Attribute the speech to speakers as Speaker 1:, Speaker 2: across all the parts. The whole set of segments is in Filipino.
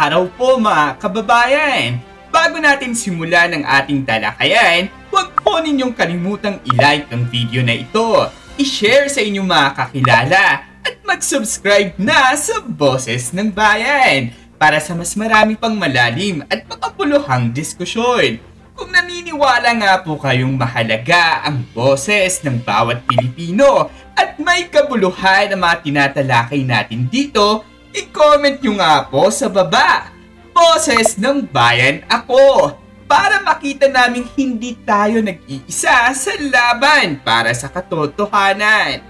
Speaker 1: araw po mga kababayan! Bago natin simulan ang ating talakayan, huwag po ninyong kalimutang i-like ang video na ito, i-share sa inyong mga kakilala, at mag-subscribe na sa Boses ng Bayan para sa mas marami pang malalim at makapuluhang diskusyon. Kung naniniwala nga po kayong mahalaga ang boses ng bawat Pilipino at may kabuluhan ang mga tinatalakay natin dito, i-comment nyo nga po sa baba. Boses ng bayan ako! Para makita naming hindi tayo nag-iisa sa laban para sa katotohanan.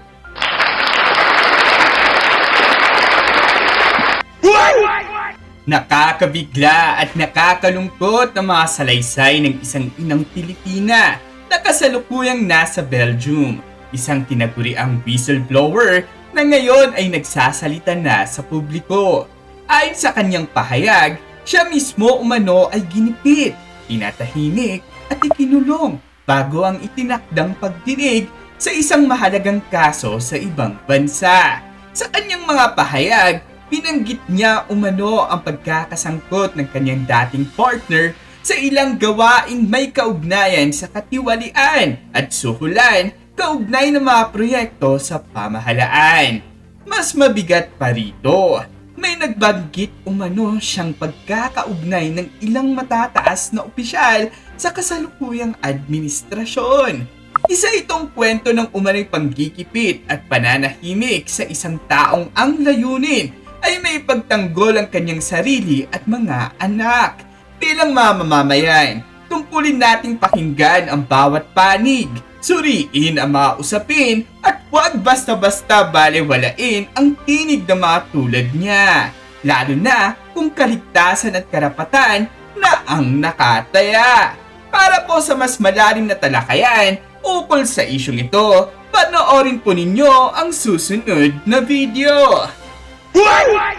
Speaker 1: Nakakabigla at nakakalungkot na mga salaysay ng isang inang Pilipina na kasalukuyang nasa Belgium. Isang tinaguriang whistleblower na ngayon ay nagsasalita na sa publiko. Ayon sa kanyang pahayag, siya mismo umano ay ginipit, tinatahimik at ikinulong bago ang itinakdang pagdinig sa isang mahalagang kaso sa ibang bansa. Sa kanyang mga pahayag, binanggit niya umano ang pagkakasangkot ng kanyang dating partner sa ilang gawaing may kaugnayan sa katiwalian at suhulan kaugnay ng mga proyekto sa pamahalaan. Mas mabigat pa rito, may nagbanggit umano siyang pagkakaugnay ng ilang matataas na opisyal sa kasalukuyang administrasyon. Isa itong kwento ng umano'y panggigipit at pananahimik sa isang taong ang layunin ay may pagtanggol ang kanyang sarili at mga anak. Bilang mamamamayan, tungkulin nating pakinggan ang bawat panig, suriin ang mga usapin at huwag basta-basta balewalain ang tinig ng mga tulad niya. Lalo na kung kaligtasan at karapatan na ang nakataya. Para po sa mas malalim na talakayan ukol sa isyong ito, panoorin po ninyo ang susunod na video.
Speaker 2: What?